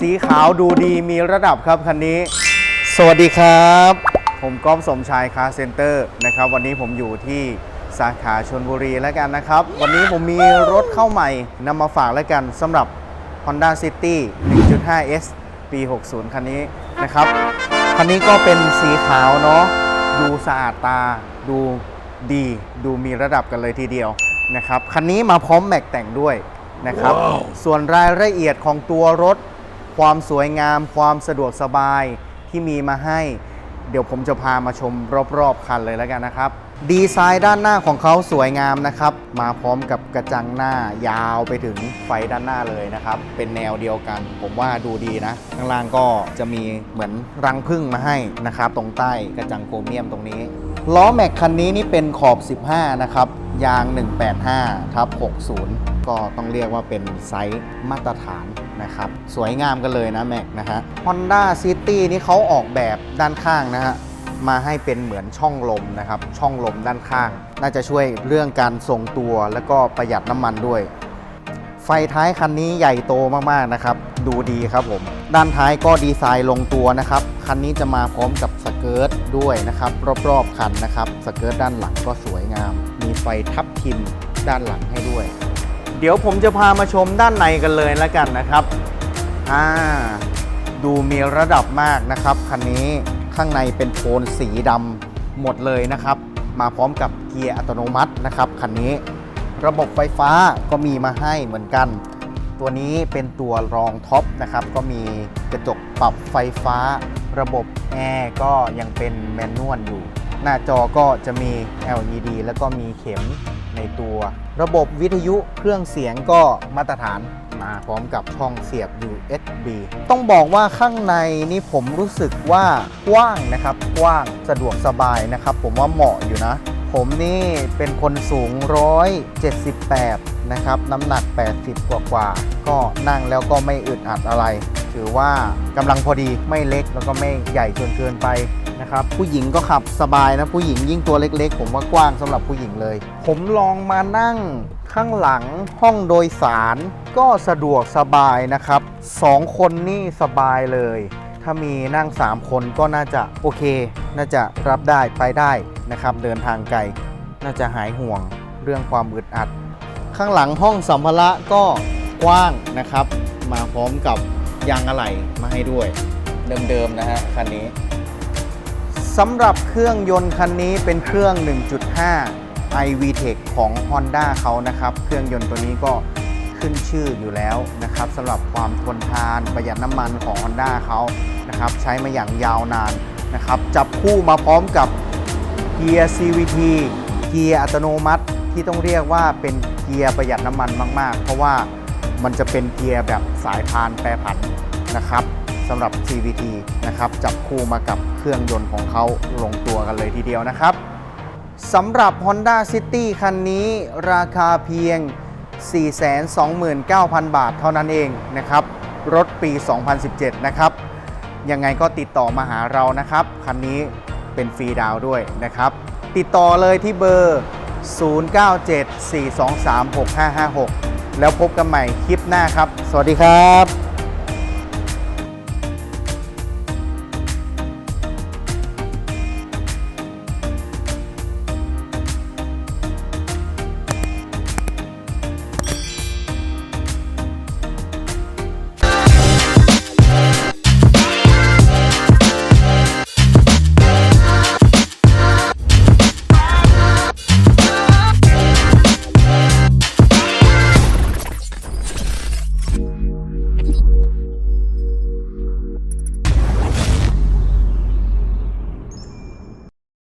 สีขาวดูดีมีระดับครับคันนี้ สวัสดีครับ ผมก้อมสมชายคาร์เซ็นเตอร์นะครับ วันนี้ผมอยู่ที่สาขาชนบุรีแล้วกันนะครับ วันนี้ผมมีรถเข้าใหม่นำมาฝากแล้วกันสำหรับ Honda City 1.5S ปี 60 คันนี้นะครับ คันนี้ก็เป็นสีขาวเนาะดูสะอาดตาดูดีดูมีระดับกันเลยทีเดียวนะครับ คันนี้มาพร้อมแม็กแต่งด้วยนะครับ ส่วนรายละเอียดของตัวรถ ความสวยงาม ความสะดวกสบายที่มีมาให้ เดี๋ยวผมจะพามาชมรอบๆคันเลยแล้วกันนะครับ ดีไซน์ด้านหน้าของเขาสวยงามนะครับ มาพร้อมกับกระจังหน้ายาวไปถึงไฟด้านหน้าเลยนะครับ เป็นแนวเดียวกัน ผมว่าดูดีนะ ข้างล่างก็จะมีเหมือนรังพึ่งมาให้นะครับ ตรงใต้กระจังโครเมียมตรงนี้ล้อแม็กคันนี้นี่เป็นขอบ 15 นะครับ ยาง 185ทับ60 ก็ต้องเรียกว่าเป็นไซส์มาตรฐานนะครับ สวยงามกันเลยนะแม็กนะฮะ Honda City นี่เขาออกแบบด้านข้างนะฮะมาให้เป็นเหมือนช่องลมนะครับ ช่องลมด้านข้าง น่าจะช่วยเรื่องการทรงตัวแล้วก็ประหยัดน้ำมันด้วย ไฟท้ายคันนี้ใหญ่โตมากๆนะครับ ดูดีครับผม ด้านท้ายก็ดีไซน์ลงตัวนะครับ คันนี้จะมาพร้อมกับสเกิร์ตด้วยนะครับ รอบๆคันนะครับ สเกิร์ตด้านหลังก็สวยงาม มีไฟทับทิมด้านหลังให้ด้วย เดี๋ยวผมจะพามาชมด้านในกันเลยแล้วกันนะครับอ่าดูมีระดับมากนะครับคันนี้ข้างในเป็นโทนสีดำหมดเลยนะครับ มาพร้อมกับเกียร์อัตโนมัตินะครับคันนี้ระบบไฟฟ้าก็มีมาให้เหมือนกัน ตัวนี้เป็นตัวรองท็อปนะครับ ก็มีกระจกปรับไฟฟ้า ระบบแอร์ก็ยังเป็นแมนนวลอยู่ หน้าจอก็จะมี LED แล้วก็มีเข็ม ในตัว ระบบวิทยุเครื่องเสียงก็มาตรฐานมาพร้อมกับช่องเสียบ USB ต้องบอกว่าข้างในนี่ผมรู้สึกว่ากว้างนะครับกว้างสะดวกสบายนะครับ ผมว่าเหมาะอยู่นะ ผมนี่เป็นคนสูง 178 นะครับ น้ำหนัก 80 กว่ากว่า ก็นั่งแล้วก็ไม่อึดอัดอะไร ถือว่ากำลังพอดีไม่เล็กแล้วก็ไม่ใหญ่จนเกินไป นะครับผู้หญิงก็ขับสบายนะผู้หญิงยิ่งตัวเล็ก ๆ ผมว่ากว้างสำหรับผู้หญิงเลย ผมลองมานั่งข้างหลังห้องโดยสารก็สะดวกสบายนะครับสองคนนี่สบายเลย ถ้ามีนั่ง 3 คนก็น่าจะโอเค น่าจะรับได้ไปได้นะครับ เดินทางไกลน่าจะหายห่วงเรื่องความอึดอัด ข้างหลังห้องสัมภาระก็กว้างนะครับ มาพร้อมกับยางอะไหล่มาให้ด้วย เดิมๆนะฮะคันนี้ สำหรับเครื่องยนต์คันนี้เป็นเครื่อง 1.5 iVTEC ของ Honda เขานะครับ เครื่องยนต์ตัวนี้ก็ขึ้นชื่ออยู่แล้วนะครับสำหรับความทนทานประหยัดน้ำมันของ Honda เขานะครับใช้มาอย่างยาวนานนะครับจับคู่มาพร้อมกับเกียร์ CVT เกียร์อัตโนมัติที่ต้องเรียกว่าเป็นเกียร์ประหยัดน้ำมันมาก ๆ เพราะว่ามันจะเป็นเกียร์แบบสายพานแปรผันนะครับ สำหรับ CVT นะครับจับคู่มากับเครื่องยนต์ของเขาลงตัวกันเลยทีเดียวนะครับสำหรับ Honda City คันนี้ราคาเพียง 429,000 บาทเท่านั้นเองนะครับ รถปี 2017 นะครับ ยังไงก็ติดต่อมาหาเรานะครับ คันนี้เป็นฟรีดาวด้วยนะครับ ติดต่อเลยที่เบอร์ 0974236556 แล้วพบกันใหม่คลิปหน้าครับ สวัสดีครับ